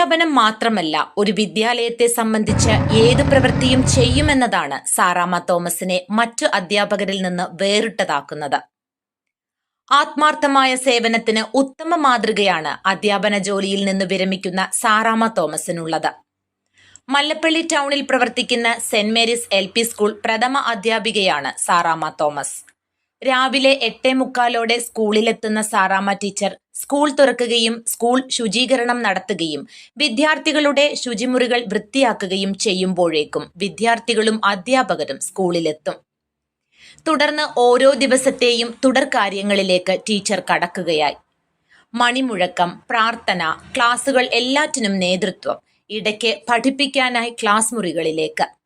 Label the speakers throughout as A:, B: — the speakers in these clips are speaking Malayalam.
A: അധ്യാപനം മാത്രമല്ല ഒരു വിദ്യാലയത്തെ സംബന്ധിച്ച് ഏത് പ്രവൃത്തിയും ചെയ്യുമെന്നതാണ് സാറാമ്മ തോമസിനെ മറ്റു അധ്യാപകരിൽ നിന്ന് വേറിട്ടതാക്കുന്നത്. ആത്മാർത്ഥമായ സേവനത്തിന് ഉത്തമ മാതൃകയാണ് അധ്യാപന ജോലിയിൽ നിന്ന് വിരമിക്കുന്ന സാറാമ്മ തോമസിനുള്ളത്. മല്ലപ്പള്ളി ടൗണിൽ പ്രവർത്തിക്കുന്ന സെന്റ് മേരീസ് എൽ സ്കൂൾ പ്രഥമ അധ്യാപികയാണ് സാറാമ്മ തോമസ്. രാവിലെ എട്ടേ മുക്കാലോടെ സ്കൂളിലെത്തുന്ന സാറാമ്മ ടീച്ചർ സ്കൂൾ തുറക്കുകയും സ്കൂൾ ശുചീകരണം നടത്തുകയും വിദ്യാർത്ഥികളുടെ ശുചിമുറികൾ വൃത്തിയാക്കുകയും ചെയ്യുമ്പോഴേക്കും വിദ്യാർത്ഥികളും അധ്യാപകരും സ്കൂളിലെത്തും. തുടർന്ന് ഓരോ ദിവസത്തെയും തുടർ കാര്യങ്ങളിലേക്ക് ടീച്ചർ കടക്കുകയായി. മണിമുഴക്കം പ്രാർത്ഥന ക്ലാസുകൾ എല്ലാറ്റിനും നേതൃത്വം. ഇടയ്ക്ക് പഠിപ്പിക്കാനായി ക്ലാസ് മുറികളിലേക്ക്.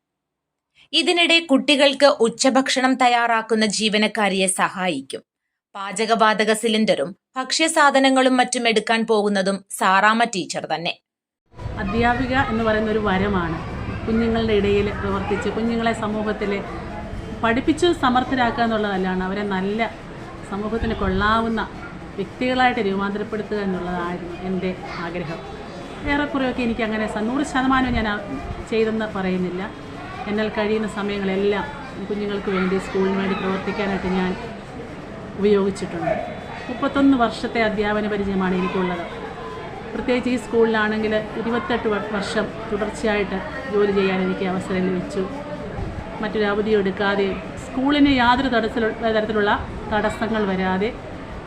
A: ഇതിനിടെ കുട്ടികൾക്ക് ഉച്ചഭക്ഷണം തയ്യാറാക്കുന്ന ജീവനക്കാരിയെ സഹായിക്കും. പാചകവാതക സിലിണ്ടറും ഭക്ഷ്യസാധനങ്ങളും മറ്റും എടുക്കാൻ പോകുന്നതും സാറാമ്മ ടീച്ചർ തന്നെ.
B: അധ്യാപിക എന്ന് പറയുന്ന ഒരു വരമാണ്. കുഞ്ഞുങ്ങളുടെ ഇടയിൽ പ്രവർത്തിച്ച് കുഞ്ഞുങ്ങളെ സമൂഹത്തിൽ പഠിപ്പിച്ച് സമർത്ഥരാക്കുക എന്നുള്ളതല്ലാണ്. അവരെ നല്ല സമൂഹത്തിന് കൊള്ളാവുന്ന വ്യക്തികളായിട്ട് രൂപാന്തരപ്പെടുത്തുക എന്നുള്ളതായിരുന്നു എന്റെ ആഗ്രഹം. ഏറെക്കുറെയൊക്കെ എനിക്ക് അങ്ങനെ നൂറ് ശതമാനം ഞാൻ ചെയ്തെന്ന് പറയുന്നില്ല. എന്നാൽ കഴിയുന്ന സമയങ്ങളെല്ലാം കുഞ്ഞുങ്ങൾക്ക് വേണ്ടി സ്കൂളിന് വേണ്ടി പ്രവർത്തിക്കാനായിട്ട് ഞാൻ ഉപയോഗിച്ചിട്ടുണ്ട്. മുപ്പത്തൊന്ന് വർഷത്തെ അധ്യാപന പരിചയമാണ് എനിക്കുള്ളത്. പ്രത്യേകിച്ച് ഈ സ്കൂളിലാണെങ്കിൽ ഇരുപത്തെട്ട് വർഷം തുടർച്ചയായിട്ട് ജോലി ചെയ്യാൻ എനിക്ക് അവസരം ലഭിച്ചു. മറ്റൊരു അവധിയും എടുക്കാതെ സ്കൂളിന് യാതൊരു തരത്തിലുള്ള തടസ്സങ്ങൾ വരാതെ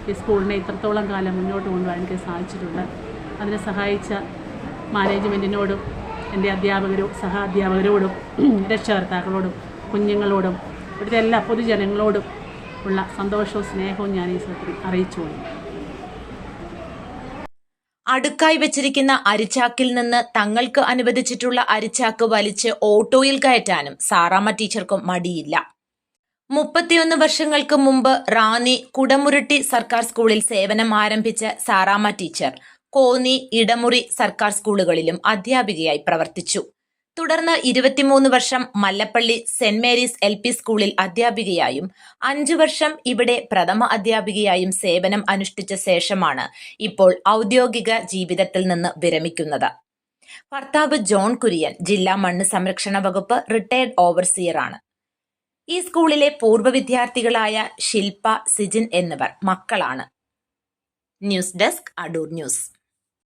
B: ഈ സ്കൂളിനെ ഇത്രത്തോളം കാലം മുന്നോട്ട് കൊണ്ടുപോകാൻ എനിക്ക് സാധിച്ചിട്ടുണ്ട്. അതിനെ സഹായിച്ച മാനേജ്മെന്റിനോടും എന്റെ അധ്യാപകരും സഹാധ്യാപകരോടും രക്ഷകർത്താക്കളോടും കുഞ്ഞുങ്ങളോടും ഇവിടുത്തെ എല്ലാ പൊതുജനങ്ങളോടും ഉള്ള സന്തോഷവും സ്നേഹവും ഞാൻ ഈ സത്യത്തിൽ അറിയിച്ചുകൊള്ളു
A: അടുക്കായി വെച്ചിരിക്കുന്ന അരിച്ചാക്കിൽ നിന്ന് തങ്ങൾക്ക് അനുവദിച്ചിട്ടുള്ള അരിച്ചാക്ക് വലിച്ച് ഓട്ടോയിൽ കയറ്റാനും സാറാമ്മ ടീച്ചർക്കും മടിയില്ല. മുപ്പത്തിയൊന്ന് വർഷങ്ങൾക്ക് മുമ്പ് റാന്നി കുടമുരുട്ടി സർക്കാർ സ്കൂളിൽ സേവനം ആരംഭിച്ച സാറാമ്മ ടീച്ചർ കോന്നി ഇടമുറി സർക്കാർ സ്കൂളുകളിലും അധ്യാപികയായി പ്രവർത്തിച്ചു. തുടർന്ന് ഇരുപത്തിമൂന്ന് വർഷം Mallappally saint Mary's L P സ്കൂളിൽ അധ്യാപികയായും അഞ്ചു വർഷം ഇവിടെ പ്രഥമ അധ്യാപികയായും സേവനം അനുഷ്ഠിച്ച ശേഷമാണ് ഇപ്പോൾ ഔദ്യോഗിക ജീവിതത്തിൽ നിന്ന് വിരമിക്കുന്നത്. ഭർത്താവ് ജോൺ കുര്യൻ ജില്ലാ മണ്ണ് സംരക്ഷണ വകുപ്പ് റിട്ടയർഡ് ഓവർസിയറാണ്. ഈ സ്കൂളിലെ പൂർവ വിദ്യാർത്ഥികളായ ശില്പ സിജിൻ എന്നിവർ മക്കളാണ്. News desk Adoor news.